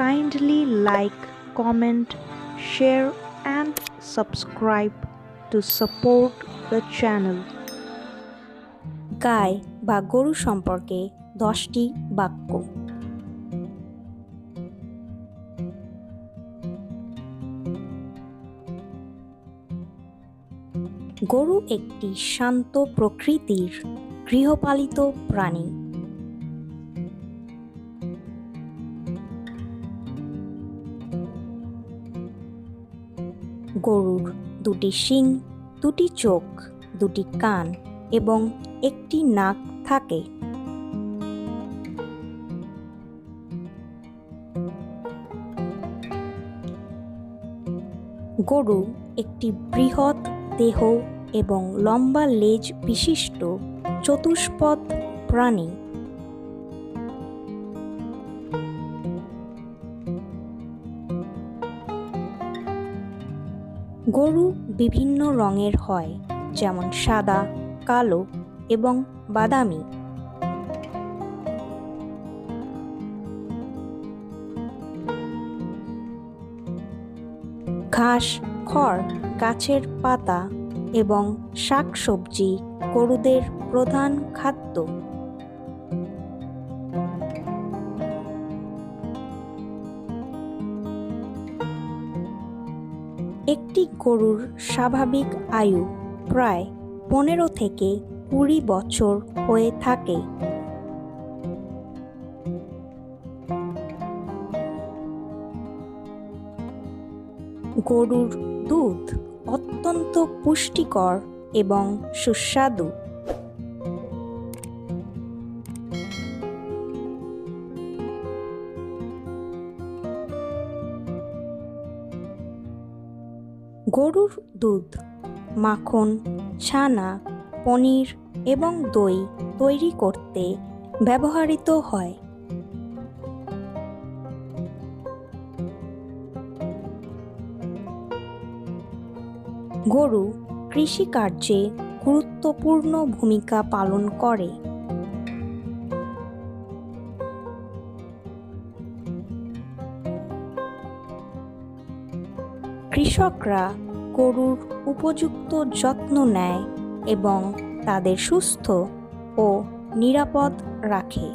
Kindly like, comment, share, and subscribe to support the channel. গায় বা গরু সম্পর্কে দশটি বাক্য গরু একটি শান্ত প্রকৃতির গৃহপালিত প্রাণী গরুর দুটি শিং, দুটি চোখ, দুটি কান এবং একটি নাক থাকে। গরু একটি বৃহৎ দেহ এবং লম্বা লেজ বিশিষ্ট চতুষ্পদ প্রাণী। গরু বিভিন্ন রঙের হয়, যেমন সাদা, কালো এবং বাদামি। ঘাস, খড়, গাছের পাতা এবং শাকসবজি গরুদের প্রধান খাদ্য। একটি গরুর স্বাভাবিক আয়ু প্রায় পনেরো থেকে কুড়ি বছর হয়ে থাকে। গরুর দুধ অত্যন্ত পুষ্টিকর এবং সুস্বাদু। গরুর দুধ, মাখন, ছানা, পনির এবং দই তৈরি করতে ব্যবহৃত হয়। গরু কৃষিকার্যে গুরুত্বপূর্ণ ভূমিকা পালন করে। কৃষকরা গরুর উপযুক্ত যত্ন নেয় এবং তাদের সুস্থ ও নিরাপদ রাখে।